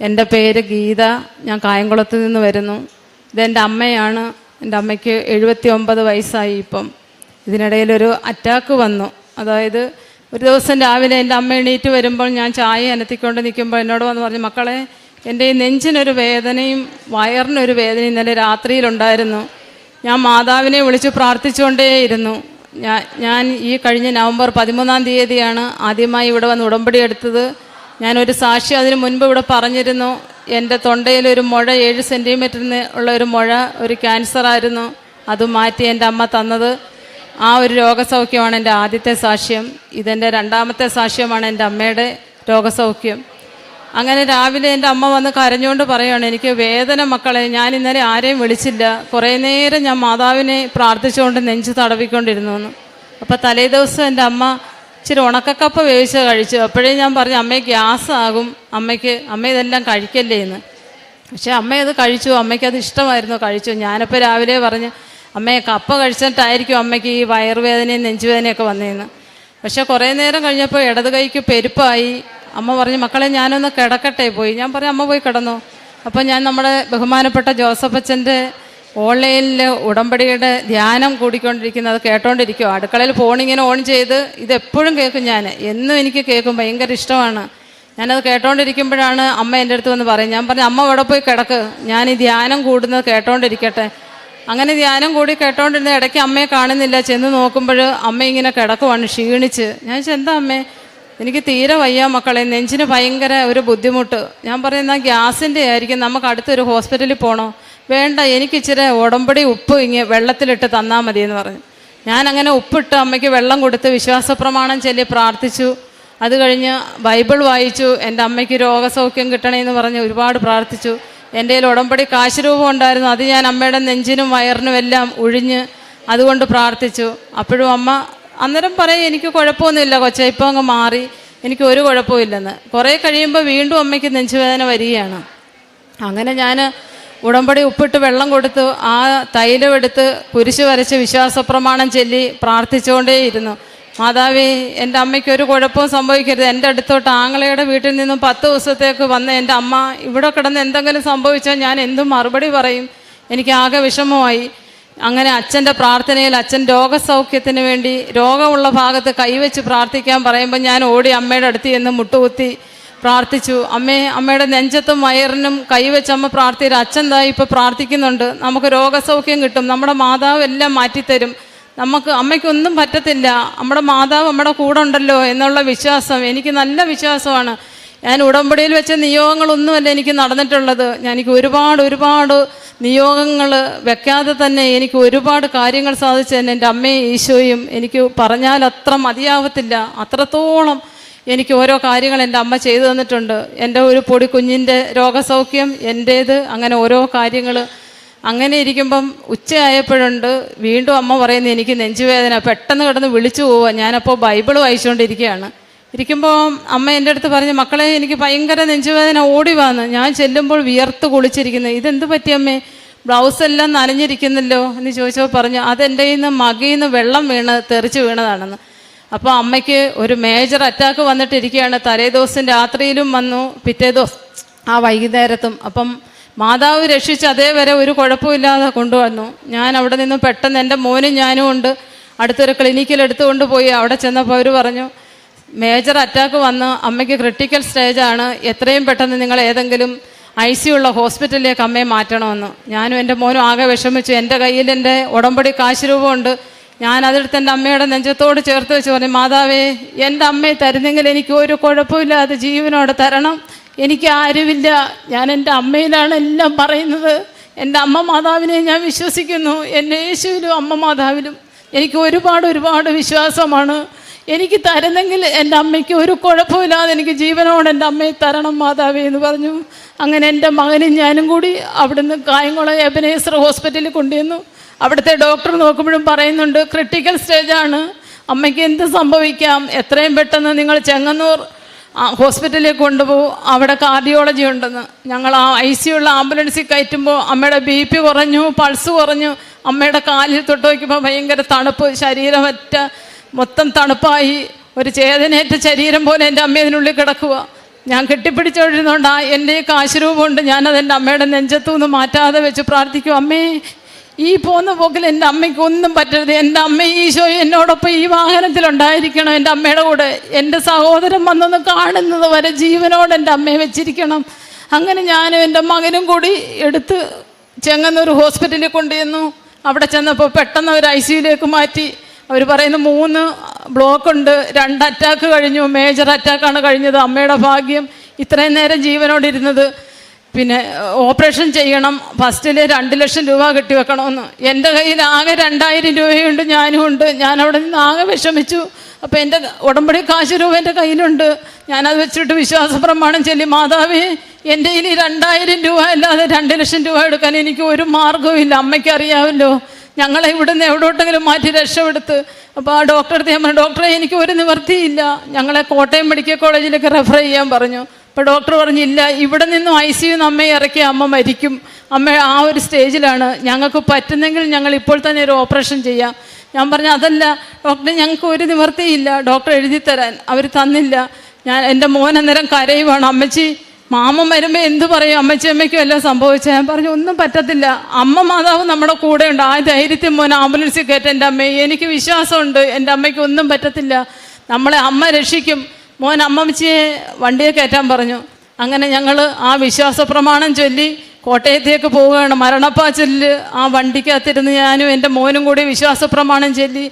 എന്റെ പേര് ഗീത ഞാൻ കായംകുളത്ത് നിന്ന് വരുന്നു. ഇതെന്റെ അമ്മയാണ്. എന്റെ അമ്മയ്ക്ക് എഴുപത്തി ഒമ്പത് വയസ്സായി ഇപ്പം. ഇതിനിടയിലൊരു അറ്റാക്ക് വന്നു. അതായത് ഒരു ദിവസം രാവിലെ എന്റെ അമ്മ എണീറ്റ് വരുമ്പോൾ ഞാൻ ചായ അനത്തിക്കൊണ്ട് നിൽക്കുമ്പോൾ എന്നോട് വന്ന് പറഞ്ഞു മക്കളെ എന്റെ ഈ നെഞ്ചിനൊരു വേദനയും വയറിനൊരു വേദനയും ഇന്നലെ രാത്രിയിലുണ്ടായിരുന്നു. ഞാൻ മാതാവിനെ വിളിച്ച് പ്രാർത്ഥിച്ചുകൊണ്ടേയിരുന്നു. ഞാൻ ഞാൻ ഈ കഴിഞ്ഞ നവംബർ പതിമൂന്നാം തീയതിയാണ് ആദ്യമായി ഇവിടെ വന്ന് ഉടമ്പടി എടുത്തത്. ഞാനൊരു സാക്ഷി അതിന് മുൻപ് ഇവിടെ പറഞ്ഞിരുന്നു. എന്റെ തൊണ്ടയിൽ ഒരു മുഴ ഏഴ് സെന്റിമീറ്ററിന് ഉള്ള ഒരു മുഴ ഒരു ക്യാൻസർ ആയിരുന്നു. അത് മാറ്റി എന്റെ അമ്മ തന്നത്. ആ ഒരു രോഗസൗഖ്യമാണ് എന്റെ ആദ്യത്തെ സാക്ഷ്യം. ഇതെന്റെ രണ്ടാമത്തെ സാക്ഷ്യമാണ് എന്റെ അമ്മയുടെ രോഗസൗഖ്യം. അങ്ങനെ രാവിലെ എന്റെ അമ്മ വന്ന് കരഞ്ഞുകൊണ്ട് പറയുകയാണ് എനിക്ക് വേദന മക്കളെ ഞാൻ ഇന്നലെ ആരെയും വിളിച്ചില്ല. കുറേ നേരം ഞാൻ മാതാവിനെ പ്രാർത്ഥിച്ചുകൊണ്ട് നെഞ്ച് തടവിക്കൊണ്ടിരുന്നു അപ്പോൾ തലേ ദിവസം എന്റെ അമ്മ ഇച്ചിരി ഉണക്കക്കപ്പ വേവിച്ച് കഴിച്ചു. അപ്പോഴേ ഞാൻ പറഞ്ഞു അമ്മയ്ക്ക് ഗ്യാസ് ആകും അമ്മയ്ക്ക് അമ്മ ഇതെല്ലാം കഴിക്കല്ലേ എന്ന്. പക്ഷെ അമ്മ അത് കഴിച്ചു. അമ്മയ്ക്ക് അത് ഇഷ്ടമായിരുന്നു കഴിച്ചു. ഞാനപ്പോൾ രാവിലെ പറഞ്ഞ് അമ്മയെ കപ്പ കഴിച്ചിട്ടായിരിക്കും അമ്മയ്ക്ക് ഈ വയറുവേദനയും നെഞ്ചുവേദനയൊക്കെ വന്നേന്ന്. പക്ഷെ കുറേ നേരം കഴിഞ്ഞപ്പോൾ ഇടത് കൈക്ക് പെരുപ്പായി. അമ്മ പറഞ്ഞു മക്കളെ ഞാനൊന്ന് കിടക്കട്ടെ പോയി. ഞാൻ പറഞ്ഞു അമ്മ പോയി കിടന്നു. അപ്പോൾ ഞാൻ നമ്മുടെ ബഹുമാനപ്പെട്ട ജോസഫ് അച്ഛന്റെ ഓൺലൈനിൽ ഉടമ്പടിയുടെ ധ്യാനം കൂടിക്കൊണ്ടിരിക്കുന്നത് കേട്ടോണ്ടിരിക്കുമോ അടുക്കളയിൽ ഇങ്ങനെ ഓൺ ചെയ്ത് ഇതെപ്പോഴും കേൾക്കും ഞാൻ എന്നും എനിക്ക് കേൾക്കും ഭയങ്കര ഇഷ്ടമാണ്. ഞാനത് കേട്ടോണ്ടിരിക്കുമ്പോഴാണ് അമ്മ എന്റെ അടുത്ത് വന്ന് പറയും ഞാൻ പറഞ്ഞു അമ്മ അവിടെ പോയി കിടക്ക്. ഞാൻ ഈ ധ്യാനം കൂടുന്നത് കേട്ടോണ്ടിരിക്കട്ടെ. അങ്ങനെ ധ്യാനം കൂടി കേട്ടോണ്ടിരുന്ന ഇടയ്ക്ക് അമ്മയെ കാണുന്നില്ല. ചെന്ന് നോക്കുമ്പോൾ അമ്മ ഇങ്ങനെ കിടക്കുവാണ് ക്ഷീണിച്ച്. ഞാൻ വെച്ചാൽ എന്താ അമ്മേ? എനിക്ക് തീരെ വയ്യ മക്കളെ. നെഞ്ചിന് ഭയങ്കര ഒരു ബുദ്ധിമുട്ട്. ഞാൻ പറയുന്ന ഗ്യാസിന്റെ ആയിരിക്കും. നമുക്ക് അടുത്തൊരു ഹോസ്പിറ്റലിൽ പോകണോ വേണ്ട എനിക്ക് ഇച്ചിരി ഉടമ്പടി ഉപ്പ് ഇങ്ങനെ വെള്ളത്തിലിട്ട് തന്നാൽ മതി എന്ന് പറഞ്ഞു. ഞാൻ അങ്ങനെ ഉപ്പിട്ട് അമ്മയ്ക്ക് വെള്ളം കൊടുത്ത് വിശ്വാസപ്രമാണം ചൊല്ലി പ്രാർത്ഥിച്ചു. അത് കഴിഞ്ഞ് ബൈബിൾ വായിച്ചു. എന്റെ അമ്മയ്ക്ക് രോഗസൗഖ്യം കിട്ടണമെന്ന് പറഞ്ഞ് ഒരുപാട് പ്രാർത്ഥിച്ചു. എന്റെ കയ്യിൽ ഉടമ്പടി കാശ് രൂപം ഉണ്ടായിരുന്നു. അത് ഞാൻ അമ്മയുടെ നെഞ്ചിനും വയറിനും എല്ലാം ഒഴിഞ്ഞ് അതുകൊണ്ട് പ്രാർത്ഥിച്ചു. അപ്പോഴും അമ്മ അന്നേരം പറയും എനിക്ക് കുഴപ്പമൊന്നുമില്ല കൊച്ചെ ഇപ്പോൾ അങ്ങ് മാറി. എനിക്ക് ഒരു കുഴപ്പമില്ലെന്ന് കുറേ കഴിയുമ്പോൾ വീണ്ടും അമ്മയ്ക്ക് നെഞ്ചുവേദന വരികയാണ്. അങ്ങനെ ഞാൻ ഉടമ്പടി ഉപ്പിട്ട് വെള്ളം കൊടുത്തു ആ തൈലം എടുത്ത് കുരിശ് വരച്ച് വിശ്വാസപ്രമാണം ചൊല്ലി പ്രാർത്ഥിച്ചുകൊണ്ടേയിരുന്നു. മാതാവേ എന്റെ അമ്മയ്ക്ക് ഒരു കുഴപ്പവും സംഭവിക്കരുത്. എന്റെ അടുത്തോട്ട് ആങ്ങളയുടെ വീട്ടിൽ നിന്നും പത്ത് ദിവസത്തേക്ക് വന്ന എന്റെ അമ്മ ഇവിടെ കിടന്ന് എന്തെങ്കിലും സംഭവിച്ചാൽ ഞാൻ എന്തും മറുപടി പറയും? എനിക്ക് ആകെ വിഷമമായി. അങ്ങനെ അച്ഛന്റെ പ്രാർത്ഥനയിൽ അച്ഛൻ രോഗസൗഖ്യത്തിന് വേണ്ടി രോഗമുള്ള ഭാഗത്ത് കൈവച്ച് പ്രാർത്ഥിക്കാൻ പറയുമ്പോൾ ഞാൻ ഓടി അമ്മയുടെ അടുത്ത് ചെന്ന് മുട്ടുകുത്തി പ്രാർത്ഥിച്ചു. അമ്മേ അമ്മയുടെ നെഞ്ചത്തും വയറിനും കൈവച്ച് അമ്മ പ്രാർത്ഥിച്ചു അച്ഛൻ ദാ ഇപ്പോൾ പ്രാർത്ഥിക്കുന്നുണ്ട്. നമുക്ക് രോഗസൗഖ്യം കിട്ടും. നമ്മുടെ മാതാവ് എല്ലാം മാറ്റിത്തരും. നമുക്ക് അമ്മയ്ക്കൊന്നും പറ്റത്തില്ല. നമ്മുടെ മാതാവ് നമ്മുടെ കൂടെ ഉണ്ടല്ലോ എന്നുള്ള വിശ്വാസം. എനിക്ക് നല്ല വിശ്വാസമാണ്. ഞാൻ ഉടമ്പടിയിൽ വെച്ച നിയോഗങ്ങളൊന്നുമല്ല എനിക്ക് നടന്നിട്ടുള്ളത്. ഞാൻ എനിക്ക് ഒരുപാട് ഒരുപാട് നിയോഗങ്ങൾ വെക്കാതെ തന്നെ എനിക്ക് ഒരുപാട് കാര്യങ്ങൾ സാധിച്ചു തന്നെ എന്റെ അമ്മയും ഈശോയും എനിക്ക് പറഞ്ഞാൽ അത്ര മതിയാവത്തില്ല. അത്രത്തോളം എനിക്ക് ഓരോ കാര്യങ്ങൾ എന്റെ അമ്മ ചെയ്തു തന്നിട്ടുണ്ട്. എന്റെ ഒരു പൊടി കുഞ്ഞിന്റെ രോഗസൗഖ്യം എന്റേത് അങ്ങനെ ഓരോ കാര്യങ്ങൾ അങ്ങനെ ഇരിക്കുമ്പം ഉച്ചയായപ്പോഴുണ്ട് വീണ്ടും അമ്മ പറയുന്നത് എനിക്ക് നെഞ്ചുവേദന പെട്ടെന്ന് കിടന്ന് വിളിച്ചു പോവുക ഞാനപ്പോൾ ബൈബിൾ വായിച്ചുകൊണ്ടിരിക്കുകയാണ് ഇരിക്കുമ്പോൾ അമ്മ എന്റെ അടുത്ത് പറഞ്ഞ് മക്കളെ എനിക്ക് ഭയങ്കര നെഞ്ചുവേദന ഓടി വന്ന്. ഞാൻ ചെല്ലുമ്പോൾ വിയർത്ത് കുളിച്ചിരിക്കുന്നത് ഇതെന്ത് പറ്റിയമ്മേ ബ്ലൗസ് എല്ലാം നനഞ്ഞിരിക്കുന്നല്ലോ? എന്ന് ചോദിച്ചപ്പോൾ പറഞ്ഞു അതെന്റെ കയ്യിൽ നിന്ന് മകയിൽ നിന്ന് വെള്ളം വീണ് തെറിച്ച് വീണതാണെന്ന്. അപ്പോൾ അമ്മയ്ക്ക് ഒരു മേജർ അറ്റാക്ക് വന്നിട്ടിരിക്കുകയാണ്. തലേ ദിവസം രാത്രിയിലും വന്നു. പിറ്റേ ദിവസം ആ വൈകുന്നേരത്തും. അപ്പം മാതാവ് രക്ഷിച്ച് അതേവരെ ഒരു കുഴപ്പമില്ലാതെ കൊണ്ടുവന്നു. ഞാൻ അവിടെ നിന്ന് പെട്ടെന്ന് എന്റെ മോനും ഞാനും ഉണ്ട്. അടുത്തൊരു ക്ലിനിക്കിൽ എടുത്തുകൊണ്ട് പോയി. അവിടെ ചെന്നപ്പോൾ അവർ പറഞ്ഞു മേജർ അറ്റാക്ക് വന്ന് അമ്മയ്ക്ക് ക്രിട്ടിക്കൽ സ്റ്റേജാണ് എത്രയും പെട്ടെന്ന് നിങ്ങൾ ഏതെങ്കിലും ഐ സി ഉള്ള ഹോസ്പിറ്റലിലേക്ക് അമ്മയെ മാറ്റണമെന്ന്. ഞാനും എന്റെ മോനും ആകെ വിഷമിച്ചു. എന്റെ കയ്യിൽ എന്റെ ഉടമ്പടി കാശ് രൂപമുണ്ട്. ഞാൻ അതെടുത്ത് എന്റെ അമ്മയുടെ നെഞ്ചത്തോട് ചേർത്ത് വെച്ച് പറഞ്ഞു മാതാവേ എന്റെ അമ്മയെ തരുന്നെങ്കിൽ എനിക്ക് ഒരു കുഴപ്പമില്ലാതെ ജീവനോടെ തരണം. എനിക്ക് ആരുമില്ല. ഞാൻ എന്റെ അമ്മയിലാണ് എല്ലാം പറയുന്നത്. എന്റെ അമ്മ മാതാവിനെ ഞാൻ വിശ്വസിക്കുന്നു. എന്റെ യേശുവിലും അമ്മ മാതാവിലും എനിക്ക് ഒരുപാട് ഒരുപാട് വിശ്വാസമാണ്. എനിക്ക് തരുന്നെങ്കിൽ എന്റെ അമ്മയ്ക്ക് ഒരു കുഴപ്പമില്ലാതെ എനിക്ക് ജീവനോട് എന്റെ അമ്മയെ തരണം മാതാവേ എന്ന് പറഞ്ഞു. അങ്ങനെ എന്റെ മകനും ഞാനും കൂടി അവിടുന്ന് കായംകുളം എബനേശ്വർ ഹോസ്പിറ്റലിൽ കൊണ്ടുവന്നു അവിടുത്തെ ഡോക്ടർ നോക്കുമ്പോഴും പറയുന്നുണ്ട് ക്രിട്ടിക്കൽ സ്റ്റേജാണ് അമ്മയ്ക്ക് എന്ത് സംഭവിക്കാം? എത്രയും പെട്ടെന്ന് നിങ്ങൾ ചെങ്ങന്നൂർ ഹോസ്പിറ്റലിലേക്ക് കൊണ്ടുപോകും അവിടെ കാർഡിയോളജി ഉണ്ടെന്ന്. ഞങ്ങൾ ആ ഐ സി ഉള്ള ആംബുലൻസിൽ കയറ്റുമ്പോൾ അമ്മയുടെ ബി പി കുറഞ്ഞു പൾസ് കുറഞ്ഞു. അമ്മയുടെ കാലിൽ തൊട്ട് വയ്ക്കുമ്പോൾ ഭയങ്കര തണുപ്പ് ശരീരമറ്റ മൊത്തം തണുപ്പായി. ഒരു ചേതനേറ്റ ശരീരം പോലെ എന്റെ അമ്മ ഇതിനുള്ളിൽ കിടക്കുക. ഞാൻ കെട്ടിപ്പിടിച്ചോണ്ടിരുന്നോണ്ട് ആ എന്റെ കാശുരൂപമുണ്ട് ഞാനത് എന്റെ അമ്മയുടെ നെഞ്ചത്തു നിന്ന് മാറ്റാതെ വെച്ച് പ്രാർത്ഥിക്കും അമ്മേ ഈ പോകുന്ന പോക്കിൽ എന്റെ അമ്മയ്ക്ക് ഒന്നും പറ്റരുത്. എന്റെ അമ്മ ഈശോ എന്നോടൊപ്പം ഈ വാഹനത്തിലുണ്ടായിരിക്കണം എന്റെ അമ്മയുടെ കൂടെ എന്റെ സഹോദരൻ വന്നൊന്ന് കാണുന്നത് വരെ ജീവനോട് എന്റെ അമ്മയെ വെച്ചിരിക്കണം. അങ്ങനെ ഞാനും എന്റെ മകനും കൂടി എടുത്ത് ചെങ്ങന്നൂർ ഹോസ്പിറ്റലിൽ കൊണ്ടുചെന്നു. അവിടെ ചെന്നപ്പോൾ പെട്ടെന്ന് അവർ ഐ സിയിലേക്ക് മാറ്റി. അവർ പറയുന്ന മൂന്ന് ബ്ലോക്ക് ഉണ്ട് രണ്ട് അറ്റാക്ക് കഴിഞ്ഞു. മേജർ അറ്റാക്കാണ് കഴിഞ്ഞത്. അമ്മയുടെ ഭാഗ്യം. ഇത്രയും നേരം ജീവനോടിരുന്നത്. പിന്നെ ഓപ്പറേഷൻ ചെയ്യണം. ഫസ്റ്റിൽ രണ്ട് ലക്ഷം രൂപ കെട്ടിവെക്കണമെന്ന്. എന്റെ കയ്യിൽ ആകെ രണ്ടായിരം രൂപയുണ്ട് ഞാനും ഉണ്ട്. ഞാൻ അവിടെ നിന്ന് ആകെ വിഷമിച്ചു. അപ്പോൾ എന്റെ ഉടമ്പടി കാശ് രൂപ എന്റെ കയ്യിലുണ്ട്. ഞാനത് വെച്ചിട്ട് വിശ്വാസ പ്രമാണം ചൊല്ലി മാതാവേ എന്റെ ഇനി രണ്ടായിരം രൂപ അല്ലാതെ രണ്ട് ലക്ഷം രൂപ എടുക്കാൻ എനിക്ക് ഒരു മാർഗവും ഇല്ല അമ്മയ്ക്ക് അറിയാമല്ലോ. ഞങ്ങളെ ഇവിടുന്ന് എവിടോട്ടെങ്കിലും മാറ്റി രക്ഷപ്പെടുത്ത്. അപ്പോൾ ആ ഡോക്ടറെ അടുത്ത് ഞാൻ ഡോക്ടറെ എനിക്ക് ഒരു നിവൃത്തിയില്ല. ഞങ്ങളെ കോട്ടയം മെഡിക്കൽ കോളേജിലേക്ക് റെഫർ ചെയ്യാൻ പറഞ്ഞു. അപ്പോൾ ഡോക്ടർ പറഞ്ഞില്ല ഇവിടെ നിന്നും ഐ സി യു അമ്മയെ ഇറക്കി അമ്മ മരിക്കും. അമ്മ ആ ഒരു സ്റ്റേജിലാണ്. ഞങ്ങൾക്ക് പറ്റുന്നെങ്കിൽ ഞങ്ങൾ ഇപ്പോൾ തന്നെ ഒരു ഓപ്പറേഷൻ ചെയ്യാം. ഞാൻ പറഞ്ഞു അതല്ല ഡോക്ടർ ഞങ്ങൾക്ക് ഒരു നിവർത്തിയില്ല ഡോക്ടർ എഴുതി തരാൻ അവർ തന്നില്ല. ഞാൻ എന്റെ മോൻ അന്നേരം കരയുവാണ്. അമ്മച്ചി മാമ വരുമ്പോൾ എന്ത് പറയും? അമ്മച്ചി അമ്മയ്ക്കും എല്ലാം സംഭവിച്ചത് ഞാൻ പറഞ്ഞു ഒന്നും പറ്റത്തില്ല. അമ്മ മാതാവ് നമ്മുടെ കൂടെ ഉണ്ട്. ആ ധൈര്യത്തിൽ മോൻ ആംബുലൻസിൽ കയറ്റ. എന്റെ അമ്മയെ എനിക്ക് വിശ്വാസമുണ്ട്. എന്റെ അമ്മയ്ക്ക് ഒന്നും പറ്റത്തില്ല. നമ്മളെ അമ്മ രക്ഷിക്കും. മോൻ അമ്മമ്മച്ചിയെ വണ്ടിയെ കയറ്റാൻ പറഞ്ഞു. അങ്ങനെ ഞങ്ങൾ ആ വിശ്വാസ പ്രമാണം ചൊല്ലി കോട്ടയത്തേക്ക് പോവുകയാണ്. മരണപ്പാച്ചലിൽ ആ വണ്ടിക്കകത്തിരുന്ന് ഞാനും എന്റെ മോനും കൂടി വിശ്വാസ പ്രമാണം ചൊല്ലി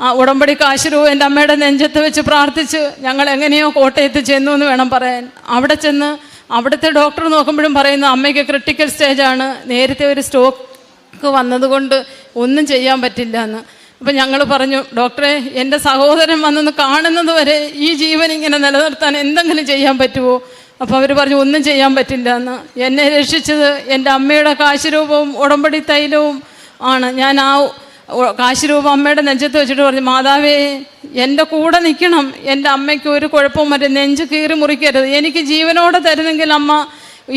ആ ഉടമ്പടി കാശ് രൂപ എന്റെ അമ്മയുടെ നെഞ്ചത്ത് വെച്ച് പ്രാർത്ഥിച്ച് ഞങ്ങൾ എങ്ങനെയോ കോട്ടയത്ത് ചെന്നു എന്ന് വേണം പറയാൻ. അവിടെ ചെന്ന് അവിടുത്തെ ഡോക്ടർ നോക്കുമ്പോഴും പറയുന്നു അമ്മയ്ക്ക് ക്രിട്ടിക്കൽ സ്റ്റേജാണ് നേരത്തെ ഒരു സ്ട്രോക്ക് വന്നതുകൊണ്ട് ഒന്നും ചെയ്യാൻ പറ്റില്ല എന്ന്. അപ്പം ഞങ്ങൾ പറഞ്ഞു ഡോക്ടറെ എന്റെ സഹോദരൻ വന്നൊന്ന് കാണുന്നത് വരെ ഈ ജീവൻ ഇങ്ങനെ നിലനിർത്താൻ എന്തെങ്കിലും ചെയ്യാൻ പറ്റുമോ അപ്പോൾ അവർ പറഞ്ഞു ഒന്നും ചെയ്യാൻ പറ്റില്ല എന്ന്. എന്നെ രക്ഷിച്ചത് എന്റെ അമ്മയുടെ കാശുരൂപവും ഉടമ്പടി തൈലവും ആണ്. ഞാൻ ആ കാശുരൂപം അമ്മയുടെ നെഞ്ചത്ത് വെച്ചിട്ട് പറഞ്ഞു മാതാവേ എന്റെ കൂടെ നിൽക്കണം. എന്റെ അമ്മയ്ക്ക് ഒരു കുഴപ്പവും മറ്റേ നെഞ്ച് കീറി മുറിക്കരുത്. എനിക്ക് ജീവനോടെ തരുന്നെങ്കിൽ അമ്മ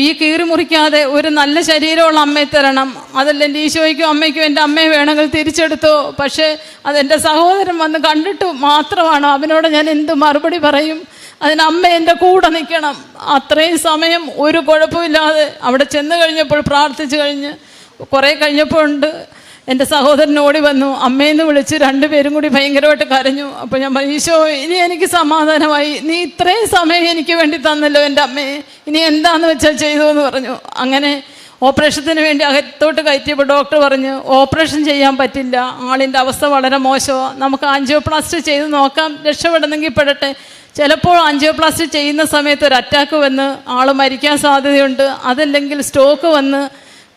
ഈ കീറി മുറിക്കാതെ ഒരു നല്ല ശരീരമുള്ള അമ്മയെ തരണം. അതല്ല എന്റെ ഈശോയ്ക്കും അമ്മയ്ക്കും എന്റെ അമ്മയെ വേണമെങ്കിൽ തിരിച്ചെടുത്തോ. പക്ഷേ അതെന്റെ സഹോദരൻ വന്ന് കണ്ടിട്ട് മാത്രമാണ് അവനോട് ഞാൻ എന്ത് മറുപടി പറയും. അതിന് അമ്മ എന്റെ കൂടെ നിൽക്കണം. അത്രയും സമയം ഒരു കുഴപ്പമില്ലാതെ അവിടെ ചെന്ന് കഴിഞ്ഞപ്പോൾ പ്രാർത്ഥിച്ചു കഴിഞ്ഞ് കുറേ കഴിഞ്ഞപ്പോൾ ഉണ്ട്. എന്റെ സഹോദരൻ ഓടി വന്നു. അമ്മയെന്ന് വിളിച്ച് രണ്ടുപേരും കൂടി ഭയങ്കരമായിട്ട് കരഞ്ഞു. അപ്പോൾ ഞാൻ പറഞ്ഞു ഈശോ ഇനി എനിക്ക് സമാധാനമായി. നീ ഇത്രയും സമയം എനിക്ക് വേണ്ടി തന്നല്ലോ എന്റെ അമ്മയെ ഇനി എന്താണെന്ന് വെച്ചാൽ ചെയ്തു എന്ന് പറഞ്ഞു. അങ്ങനെ ഓപ്പറേഷത്തിന് വേണ്ടി അകത്തോട്ട് കയറ്റിയപ്പോൾ ഡോക്ടർ പറഞ്ഞു ഓപ്പറേഷൻ ചെയ്യാൻ പറ്റില്ല. ആളിന്റെ അവസ്ഥ വളരെ മോശമാണ്. നമുക്ക് ആൻജിയോപ്ലാസ്റ്റ് ചെയ്ത് നോക്കാം. രക്ഷപ്പെടുന്നെങ്കിൽ പെടട്ടെ. ചിലപ്പോൾ ആൻജിയോപ്ലാസ്റ്റ് ചെയ്യുന്ന സമയത്ത് ഒരു അറ്റാക്ക് വന്ന് ആൾ മരിക്കാൻ സാധ്യതയുണ്ട്. അതല്ലെങ്കിൽ സ്ട്രോക്ക് വന്ന്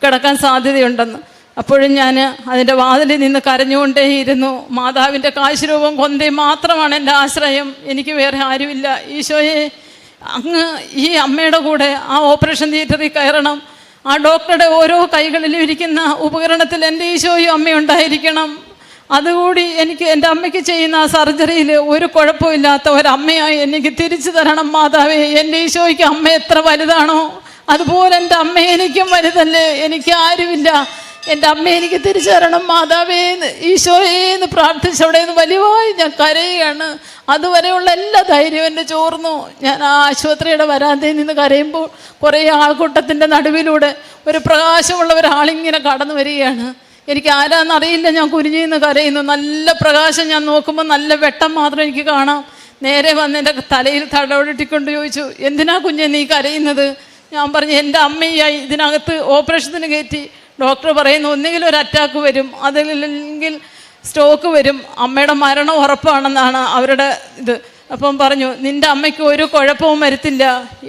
കിടക്കാൻ സാധ്യതയുണ്ടെന്ന്. അപ്പോഴും ഞാൻ അതിന്റെ വാതിലിൽ നിന്ന് കരഞ്ഞുകൊണ്ടേയിരുന്നു. മാതാവിന്റെ കാശുരൂപം കൊന്തി മാത്രമാണ് എന്റെ ആശ്രയം. എനിക്ക് വേറെ ആരുമില്ല. ഈശോയെ അങ്ങ് ഈ അമ്മയുടെ കൂടെ ആ ഓപ്പറേഷൻ തിയേറ്ററിൽ കയറണം. ആ ഡോക്ടറുടെ ഓരോ കൈകളിലും ഇരിക്കുന്ന ഉപകരണത്തിൽ എന്റെ ഈശോയും അമ്മയുണ്ടായിരിക്കണം അതുകൂടി എനിക്ക് എന്റെ അമ്മയ്ക്ക് ചെയ്യുന്ന ആ സർജറിയിൽ ഒരു കുഴപ്പമില്ലാത്ത ഒരമ്മയായി എനിക്ക് തിരിച്ചു തരണം മാതാവേ. എന്റെ ഈശോയ്ക്ക് അമ്മ എത്ര വലുതാണോ അതുപോലെ എന്റെ അമ്മ എനിക്കും വലുതല്ലേ. എനിക്ക് ആരുമില്ല. എന്റെ അമ്മ എനിക്ക് തിരിച്ചു തരണം മാതാവേന്ന് ഈശോയേന്ന് ഈശോയെ എന്ന് പ്രാർത്ഥിച്ച് അവിടെ നിന്ന് വലിയവായി ഞാൻ കരയുകയാണ്. അതുവരെയുള്ള എല്ലാ ധൈര്യവും എന്റെ ചോർന്നു. ഞാൻ ആ ആശുപത്രിയുടെ വരാന്തയിൽ നിന്ന് കരയുമ്പോൾ കുറേ ആൾക്കൂട്ടത്തിന്റെ നടുവിലൂടെ ഒരു പ്രകാശമുള്ള ഒരാളിങ്ങനെ കടന്നു വരികയാണ്. എനിക്ക് ആരാന്നറിയില്ല ഞാൻ കുനിഞ്ഞിന്ന് കരയുന്നു. നല്ല പ്രകാശം ഞാൻ നോക്കുമ്പോൾ നല്ല വെട്ടം മാത്രം എനിക്ക് കാണാം. നേരെ വന്ന് എന്റെ തലയിൽ തടവിട്ടിക്കൊണ്ട് ചോദിച്ചു എന്തിനാ കുഞ്ഞെ നീ കരയുന്നത്? ഞാൻ പറഞ്ഞു എന്റെ അമ്മയായി ഇതിനകത്ത് ഓപ്പറേഷത്തിന് കയറ്റി ഡോക്ടർ പറയുന്നു ഒന്നുകിൽ ഒരു അറ്റാക്ക് വരും അതല്ലെങ്കിൽ സ്ട്രോക്ക് വരും. അമ്മയുടെ മരണം ഉറപ്പാണെന്നാണ് അവരുടെ ഇത്. അപ്പം പറഞ്ഞു നിന്റെ അമ്മയ്ക്ക് ഒരു കുഴപ്പവും വരുത്തില്ല.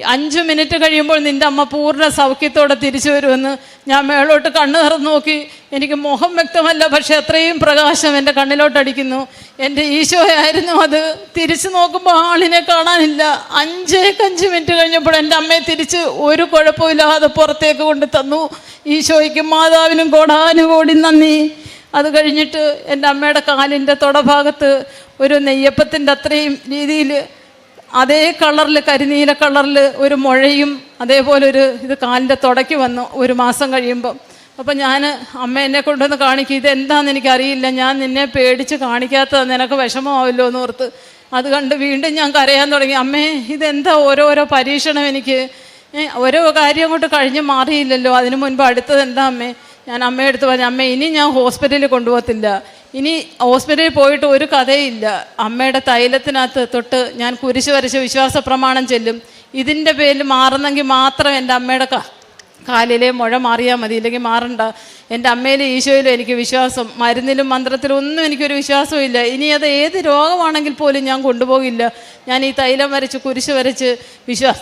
അഞ്ച് മിനിറ്റ് കഴിയുമ്പോൾ നിന്റെ അമ്മ പൂർണ സൗഖ്യത്തോടെ തിരിച്ചു വരുമെന്ന് ഞാൻ മേളോട്ട് കണ്ണു തുറന്നു നോക്കി. എനിക്ക് മുഖം വ്യക്തമല്ല പക്ഷെ അത്രയും പ്രകാശം എന്റെ കണ്ണിലോട്ടടിക്കുന്നു എന്റെ ഈശോയായിരുന്നു അത്. തിരിച്ചു നോക്കുമ്പോൾ ആളിനെ കാണാനില്ല. അഞ്ചേക്കഞ്ച് മിനിറ്റ് കഴിഞ്ഞപ്പോൾ എന്റെ അമ്മയെ തിരിച്ച് ഒരു കുഴപ്പമില്ലാതെ പുറത്തേക്ക് കൊണ്ട് തന്നു. ഈശോയ്ക്കും മാതാവിനും കോടാനുകോടി നന്ദി. അത് കഴിഞ്ഞിട്ട് എന്റെ അമ്മയുടെ കാലിന്റെ തുടഭാഗത്ത് ഒരു നെയ്യപ്പത്തിന്റെ അത്രയും രീതിയിൽ അതേ കളറിൽ കരിനീല കളറിൽ ഒരു മുഴയും അതേപോലെ ഒരു ഇത് കാലിന്റെ തുടയ്ക്ക് വന്നു ഒരു മാസം കഴിയുമ്പം. അപ്പം ഞാൻ അമ്മ എന്നെ കൊണ്ടുവന്ന് കാണിക്കും ഇതെന്താണെന്ന് എനിക്കറിയില്ല ഞാൻ നിന്നെ പേടിച്ച് കാണിക്കാത്തത് നിനക്ക് വിഷമമാവല്ലോ എന്ന് ഓർത്ത് അത് കണ്ട് വീണ്ടും ഞാൻ കരയാൻ തുടങ്ങി. അമ്മേ ഇതെന്താ ഓരോരോ പരീക്ഷണം എനിക്ക്? ഓരോ കാര്യം അങ്ങോട്ട് കഴിഞ്ഞ് മാറിയില്ലല്ലോ. അതിനു മുൻപ് അടുത്തത് എന്താ അമ്മേ? ഞാൻ അമ്മയുടെ അടുത്ത് പറഞ്ഞു അമ്മ ഇനി ഞാൻ ഹോസ്പിറ്റലിൽ കൊണ്ടുപോകത്തില്ല. ഇനി ഹോസ്പിറ്റലിൽ പോയിട്ട് ഒരു കഥയില്ല. അമ്മയുടെ തൈലത്തിനകത്ത് തൊട്ട് ഞാൻ കുരിശ് വരച്ച് വിശ്വാസ പ്രമാണം ചെല്ലും. ഇതിന്റെ പേരിൽ മാറുന്നെങ്കിൽ മാത്രം എന്റെ അമ്മയുടെ കാലിലെ മുഴ മാറിയാൽ മതി. ഇല്ലെങ്കിൽ മാറണ്ട. എന്റെ അമ്മയിലും ഈശോയിലും എനിക്ക് വിശ്വാസം. മരുന്നിലും മന്ത്രത്തിലും ഒന്നും എനിക്കൊരു വിശ്വാസവും ഇല്ല. ഇനി അത് ഏത് രോഗമാണെങ്കിൽ പോലും ഞാൻ കൊണ്ടുപോകില്ല. ഞാൻ ഈ തൈലം വരച്ച് കുരിശ് വരച്ച് വിശ്വാസ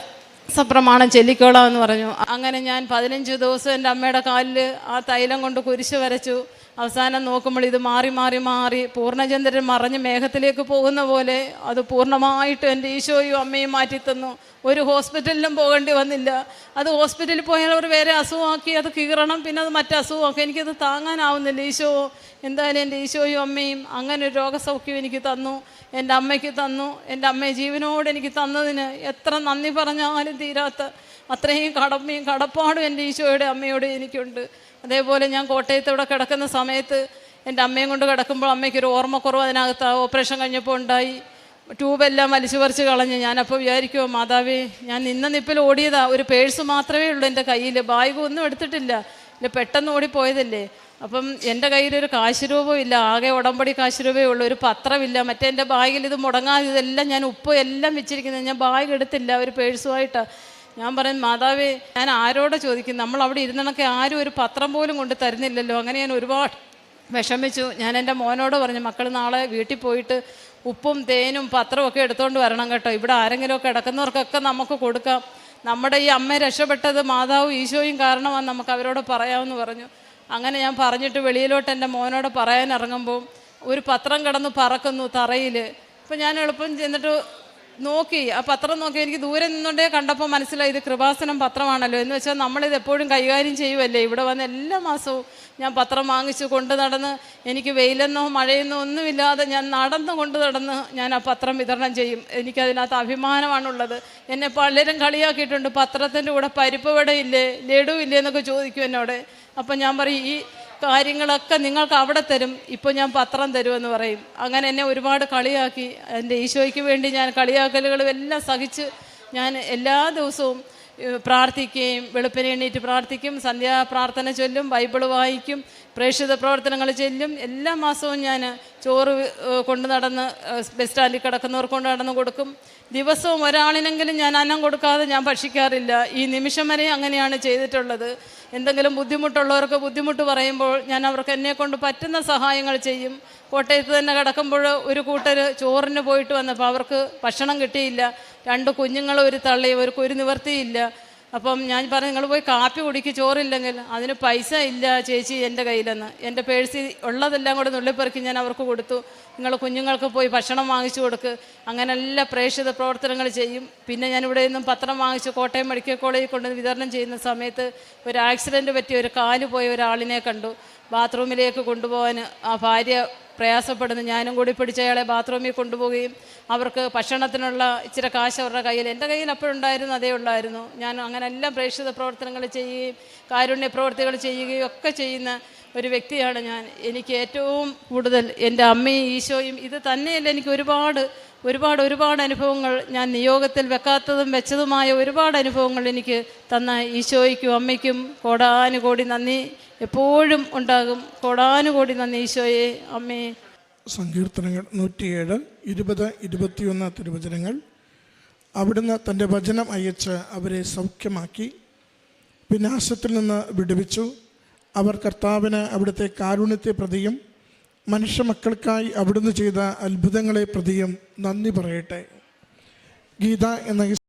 പ്രമാണം ചെല്ലിക്കോളാം എന്ന് പറഞ്ഞു. അങ്ങനെ ഞാൻ പതിനഞ്ച് ദിവസം എന്റെ അമ്മയുടെ കാലിൽ ആ തൈലം കൊണ്ട് കുരിശ് വരച്ചു. അവസാനം നോക്കുമ്പോൾ ഇത് മാറി മാറി മാറി പൂർണചന്ദ്രൻ മറഞ്ഞ് മേഘത്തിലേക്ക് പോകുന്ന പോലെ അത് പൂർണമായിട്ട് എന്റെ ഈശോയും അമ്മയും മാറ്റിത്തന്നു ഒരു ഹോസ്പിറ്റലിലും പോകേണ്ടി വന്നില്ല. അത് ഹോസ്പിറ്റലിൽ പോയാൽ അവർ വേറെ അസുഖമാക്കി അത് കീറണം പിന്നെ അത് മറ്റേ അസുഖമാക്കി. എനിക്കത് താങ്ങാനാവുന്നില്ല ഈശോ. എന്തായാലും എന്റെ ഈശോയും അമ്മയും അങ്ങനെ ഒരു രോഗസൗഖ്യം എനിക്ക് തന്നു. എന്റെ അമ്മയ്ക്ക് തന്നു. എന്റെ അമ്മയെ ജീവനോട് എനിക്ക് തന്നതിന് എത്ര നന്ദി പറഞ്ഞാലും തീരാത്ത അത്രയും കടമയും കടപ്പാടും എന്റെ ഈശോയുടെ അമ്മയോട് എനിക്കുണ്ട്. അതേപോലെ ഞാൻ കോട്ടയത്ത് ഇവിടെ കിടക്കുന്ന സമയത്ത് എന്റെ അമ്മയും കൊണ്ട് കിടക്കുമ്പോൾ അമ്മയ്ക്കൊരു ഓർമ്മക്കുറവ് അതിനകത്ത് ഓപ്പറേഷൻ കഴിഞ്ഞപ്പോൾ ഉണ്ടായി. ട്യൂബെല്ലാം വലിച്ചു പറിച്ച് കളഞ്ഞ്. ഞാനപ്പോൾ വിചാരിക്കുമോ മാതാവേ ഞാൻ നിന്ന നിപ്പിൽ ഓടിയതാ. ഒരു പേഴ്സ് മാത്രമേ ഉള്ളൂ എന്റെ കയ്യിൽ. ബാഗ് ഒന്നും എടുത്തിട്ടില്ല. ഇല്ല പെട്ടെന്ന് ഓടിപ്പോയതല്ലേ? അപ്പം എന്റെ കയ്യിലൊരു കാശ് ഇല്ല. ആകെ ഉടമ്പടി കാശ് രൂപയേ ഉള്ളൂ. ഒരു പത്രമില്ല മറ്റേ എന്റെ ബാഗിൽ ഇത് മുടങ്ങാതെ ഇതെല്ലാം ഞാൻ ഉപ്പ് എല്ലാം വെച്ചിരിക്കുന്നത്. ഞാൻ ബാഗ് എടുത്തില്ല. ഒരു പേഴ്സുമായിട്ടാണ് ഞാൻ പറയും മാതാവേ ഞാൻ ആരോടെ ചോദിക്കും നമ്മൾ അവിടെ ഇരുന്നണക്കെ ആരും ഒരു പത്രം പോലും കൊണ്ട് തരുന്നില്ലല്ലോ. അങ്ങനെ ഞാൻ ഒരുപാട് വിഷമിച്ചു. ഞാൻ എന്റെ മോനോട് പറഞ്ഞു മക്കൾ നാളെ വീട്ടിൽ പോയിട്ട് ഉപ്പും തേനും പത്രമൊക്കെ എടുത്തുകൊണ്ട് വരണം കേട്ടോ. ഇവിടെ ആരെങ്കിലുമൊക്കെ കിടക്കുന്നവർക്കൊക്കെ നമുക്ക് കൊടുക്കാം. നമ്മുടെ ഈ അമ്മ രക്ഷപ്പെട്ടത് മാതാവും ഈശോയും കാരണമാണ് നമുക്ക് അവരോട് പറയാമെന്ന് പറഞ്ഞു. അങ്ങനെ ഞാൻ പറഞ്ഞിട്ട് വെളിയിലോട്ട് എന്റെ മോനോട് പറയാൻ ഇറങ്ങുമ്പോൾ ഒരു പത്രം കിടന്ന് പറക്കുന്നു തറയിൽ അപ്പം ഞാൻ എളുപ്പം ചെന്നിട്ട് നോക്കി ആ പത്രം നോക്കി എനിക്ക് ദൂരെ നിന്നുകൊണ്ടേ കണ്ടപ്പോൾ മനസ്സിലായി ഇത് കൃപാസനം പത്രമാണല്ലോ. എന്ന് വെച്ചാൽ നമ്മളിത് എപ്പോഴും കൈകാര്യം ചെയ്യുമല്ലേ ഇവിടെ വന്ന് എല്ലാ മാസവും ഞാൻ പത്രം വാങ്ങിച്ച് കൊണ്ട് നടന്ന് എനിക്ക് വെയിലെന്നോ മഴയെന്നോ ഒന്നുമില്ലാതെ ഞാൻ നടന്നു കൊണ്ട് നടന്ന് ഞാൻ ആ പത്രം വിതരണം ചെയ്യും. എനിക്കതിനകത്ത് അഭിമാനമാണുള്ളത്. എന്നെ പലരും കളിയാക്കിയിട്ടുണ്ട്. പത്രത്തിന്റെ കൂടെ പരിപ്പ് വടയില്ലേ ലഡു ഇല്ലേ എന്നൊക്കെ ചോദിക്കും എന്നോട്. അപ്പം ഞാൻ പറയും ഈ കാര്യങ്ങളൊക്കെ നിങ്ങൾക്ക് അവിടെ തരും. ഇപ്പോൾ ഞാൻ പത്രം തരുമെന്ന് പറയും. അങ്ങനെ എന്നെ ഒരുപാട് കളിയാക്കി. എന്റെ ഈശോയ്ക്ക് വേണ്ടി ഞാൻ കളിയാക്കലുകളും എല്ലാം സഹിച്ച് ഞാൻ എല്ലാ ദിവസവും പ്രാർത്ഥിക്കുകയും വെളുപ്പിനെ എണ്ണീറ്റ് പ്രാർത്ഥിക്കും. സന്ധ്യാ പ്രാർത്ഥന ചൊല്ലും ബൈബിൾ വായിക്കും പ്രേക്ഷിത പ്രവർത്തനങ്ങൾ ചെല്ലും. എല്ലാ മാസവും ഞാൻ ചോറ് കൊണ്ട് നടന്ന് ബസ് സ്റ്റാൻഡിൽ കിടക്കുന്നവർ കൊണ്ട് നടന്ന് കൊടുക്കും. ദിവസവും ഒരാളിനെങ്കിലും ഞാൻ അന്നം കൊടുക്കാതെ ഞാൻ ഭക്ഷിക്കാറില്ല. ഈ നിമിഷം വരെ അങ്ങനെയാണ് ചെയ്തിട്ടുള്ളത്. എന്തെങ്കിലും ബുദ്ധിമുട്ടുള്ളവർക്ക് ബുദ്ധിമുട്ട് പറയുമ്പോൾ ഞാൻ അവർക്ക് എന്നെ കൊണ്ട് പറ്റുന്ന സഹായങ്ങൾ ചെയ്യും. കോട്ടയത്ത് തന്നെ കിടക്കുമ്പോൾ ഒരു കൂട്ടർ ചോറിന് പോയിട്ട് വന്നപ്പോൾ അവർക്ക് ഭക്ഷണം കിട്ടിയില്ല. രണ്ട് കുഞ്ഞുങ്ങൾ ഒരു തള്ളി അവർക്ക് ഒരു നിവർത്തിയില്ല അപ്പം ഞാൻ പറഞ്ഞു നിങ്ങൾ പോയി കാപ്പി കുടിക്ക് ചോറില്ലെങ്കിൽ അതിന് പൈസ ഇല്ല ചേച്ചി എന്റെ കയ്യിലെന്ന്. എന്റെ പേഴ്സിൽ ഉള്ളതെല്ലാം കൂടെ നുള്ളിപ്പെറുക്കി ഞാൻ അവർക്ക് കൊടുത്തു. നിങ്ങൾ കുഞ്ഞുങ്ങൾക്ക് പോയി ഭക്ഷണം വാങ്ങിച്ചു കൊടുക്ക്. അങ്ങനെ എല്ലാ പ്രേക്ഷിത പ്രവർത്തനങ്ങൾ ചെയ്യും. പിന്നെ ഞാൻ ഇവിടെ നിന്നും പത്രം വാങ്ങിച്ച് കോട്ടയം മെഡിക്കൽ കോളേജിൽ കൊണ്ട് വിതരണം ചെയ്യുന്ന സമയത്ത് ഒരു ആക്സിഡന്റ് പറ്റിയ ഒരു കാൽ പോയ ഒരാളിനെ കണ്ടു. ബാത്റൂമിലേക്ക് കൊണ്ടുപോകാൻ ആ ഭാര്യ പ്രയാസപ്പെടുന്നു. ഞാനും കൂടി പിടിച്ച് അയാളെ ബാത്റൂമിൽ കൊണ്ടുപോവുകയും അവർക്ക് ഭക്ഷണത്തിനുള്ള ഇച്ചിരി കാശ് അവരുടെ കയ്യിൽ എന്റെ കയ്യിൽ അപ്പോഴുണ്ടായിരുന്നു അതേ ഉള്ളായിരുന്നു. ഞാൻ അങ്ങനെ എല്ലാം പ്രേക്ഷിത പ്രവർത്തനങ്ങൾ ചെയ്യുകയും കാരുണ്യ പ്രവർത്തികൾ ചെയ്യുകയും ഒക്കെ ചെയ്യുന്ന ഒരു വ്യക്തിയാണ് ഞാൻ. എനിക്ക് ഏറ്റവും കൂടുതൽ എന്റെ അമ്മയും ഈശോയും ഇത് തന്നെയല്ല എനിക്ക് ഒരുപാട് ഒരുപാട് ഒരുപാട് അനുഭവങ്ങൾ ഞാൻ നിയോഗത്തിൽ വെക്കാത്തതും വെച്ചതുമായ ഒരുപാട് അനുഭവങ്ങൾ എനിക്ക് തന്ന ഈശോയ്ക്കും അമ്മയ്ക്കും കോടാനുകോടി നന്ദി. എപ്പോഴും ഉണ്ടാകും. കോടാനുകോടി നന്ദി ഈശോയെ. അമ്മേ. സങ്കീർത്തനങ്ങൾ നൂറ്റിയേഴ് ഇരുപത് ഇരുപത്തിയൊന്ന് തിരുവചനങ്ങൾ. അവിടുന്ന് തന്റെ വചനം അയച്ച് അവരെ സൗഖ്യമാക്കി. വിനാശത്തിൽ നിന്ന് വിടുവിച്ചു. അവർ കർത്താവിന് അവിടുത്തെ കാരുണ്യത്തെ പ്രതിയും മനുഷ്യമക്കൾക്കായി അവിടുന്ന് ചെയ്ത അത്ഭുതങ്ങളെ പ്രതിയും നന്ദി പറയട്ടെ. ഗീത എന്ന